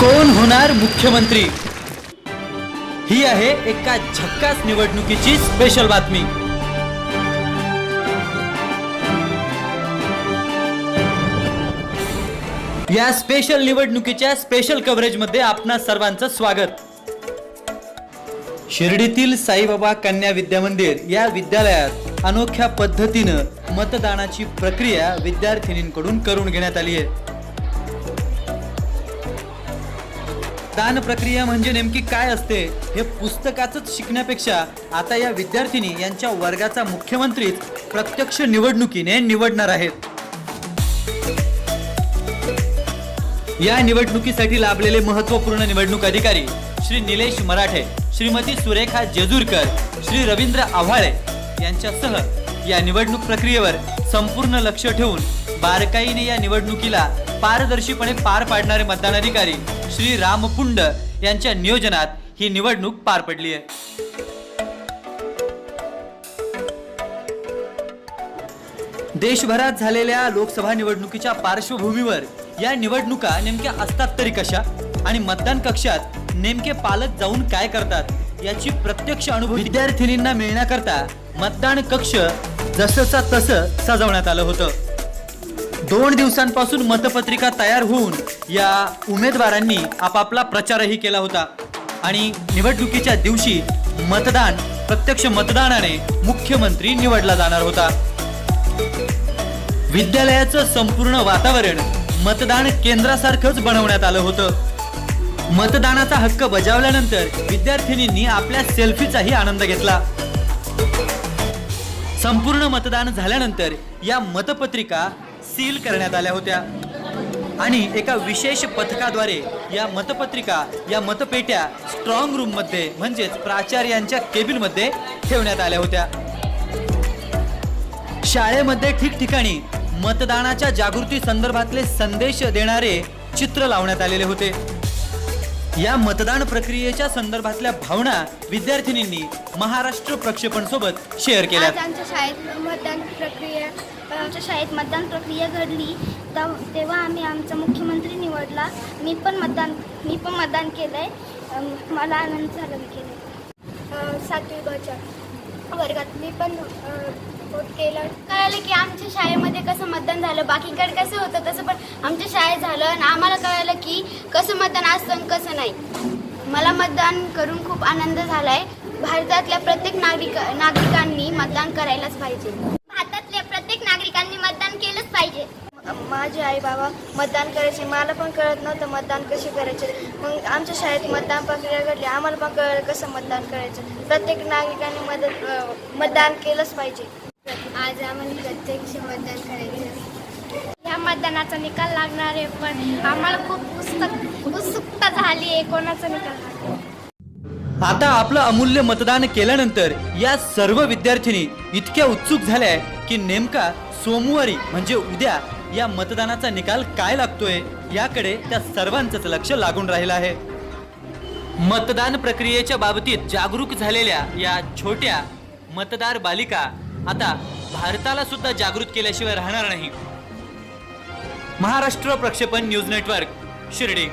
कोण होणार मुख्यमंत्री? ही आहे एका झक्कास निवडणुकीची स्पेशल बातमी. या स्पेशल निवडणुकीच्या स्पेशल कव्हरेजमध्ये आपणा सर्वांचं स्वागत. शिर्डीतील साईबाबा कन्या विद्या मंदिर या विद्यालयात अनोख्या पद्धतीनं मतदानाची प्रक्रिया विद्यार्थिनींकडून करून घेण्यात आली आहे. दान प्रक्रिया म्हणजे नेमकी काय असते हे पुस्तकाचंच शिकण्यापेक्षा आता या विद्यार्थिनी यांच्या वर्गाचा मुख्यमंत्रीच प्रत्यक्ष निवडणुकीने निवडणार आहेत. या निवडणुकीसाठी लाभलेले महत्त्वपूर्ण निवडणूक अधिकारी श्री निलेश मराठे श्रीमती सुरेखा जेजूरकर श्री रवींद्र आव्हाळे यांच्यासह या निवडणूक प्रक्रियेवर संपूर्ण लक्ष ठेवून बारकाईने या निवडणुकीला पारदर्शीपणे पार पाडणारे मतदान अधिकारी श्री रामपुंड यांच्या नियोजनात ही निवडणूक पार पडली आहे. देशभरात झालेल्या लोकसभा निवडणुकीच्या पार्श्वभूमीवर या निवडणुका नेमक्या असतात तरी कशा आणि मतदान कक्षात नेमके पालक जाऊन काय करतात याची प्रत्यक्ष अनुभव विद्यार्थिनींना मिळण्याकरता मतदान कक्ष जसंचा तसं सजवण्यात आलं होतं. दोन दिवसांपासून मतपत्रिका तयार होऊन या उमेदवारांनी आपापला प्रचारही केला होता. आणि निवडणुकीच्या दिवशी मतदान प्रत्यक्ष मतदानाने मुख्यमंत्री निवडला जाणार होता. विद्यालयाचं संपूर्ण वातावरण मतदान केंद्रासारखंच बनवण्यात आलं होतं. मतदानाचा हक्क बजावल्यानंतर विद्यार्थिनींनी आपल्या सेल्फीचाही आनंद घेतला. संपूर्ण मतदान झाल्यानंतर या मतपत्रिका सील करण्यात आल्या होत्या. आणि एका विशेष पथकाद्वारे या मतपत्रिका या मतपेट्या स्ट्रॉंग रूममध्ये म्हणजेच प्राचार्यांच्या केबिनमध्ये ठेवण्यात आल्या होत्या. शाळेमध्ये ठिकठिकाणी मतदानाच्या जागृती संदर्भातले संदेश देणारे चित्र लावण्यात आलेले होते. या मतदान प्रक्रियेच्या संदर्भातल्या भावना विद्यार्थिनींनी महाराष्ट्र प्रक्षेपण सोबत शेअर केल्या. आज आमच्या शाळेत मतदान प्रक्रिया आमच्या शाळेत मतदान प्रक्रिया घडली. तव- तेव्हा आम्ही आमचा मुख्यमंत्री निवडला. मी पण मतदान मी पण मतदान केलं आहे मला आनंद झाला मी केलं सातवी बच्या वर्गात मी पण वोट केलं. कळालं की आमच्या शाळेमध्ये कसं मतदान झालं बाकीकडे कसं होतं तसं पण आमच्या शाळेत झालं आणि आम्हाला कळालं की कसं मतदान असतं आणि कसं नाही. मला मतदान करून खूप आनंद झाला आहे भारतातल्या प्रत्येक नागरिक नागरिकांनी मतदान करायलाच पाहिजे भारतातल्या प्रत्येक नागरिकांनी मतदान केलंच पाहिजे माझे आई बाबा मतदान करायचे. मला पण कळत नव्हतं मतदान कसे करायचे. मग आमच्या शाळेत मतदान प्रक्रिया घडली. आम्हाला पण कळलं कसं मतदान करायचं. प्रत्येक नागरिकांनी मदत मतदान केलंच पाहिजे. आज आम्हाला प्रत्यक्ष मतदान करायचं या मतदानाचा निकाल लागणार आहे पण आम्हाला खूप उत्सुक उत्सुकता झाली आहे. कोणाचा निकाल लागणार? आता आपलं अमूल्य मतदान केल्यानंतर या सर्व विद्यार्थिनी इतक्या उत्सुक झाल्या की नेमका सोमवारी म्हणजे उद्या या मतदानाचा निकाल काय लागतोय याकडे त्या सर्वांचंच लक्ष लागून राहिलं आहे. मतदान प्रक्रियेच्या बाबतीत जागरूक झालेल्या या छोट्या मतदार बालिका आता भारताला सुद्धा जागृत केल्याशिवाय राहणार नाही. महाराष्ट्र प्रक्षेपण न्यूज नेटवर्क शिर्डी.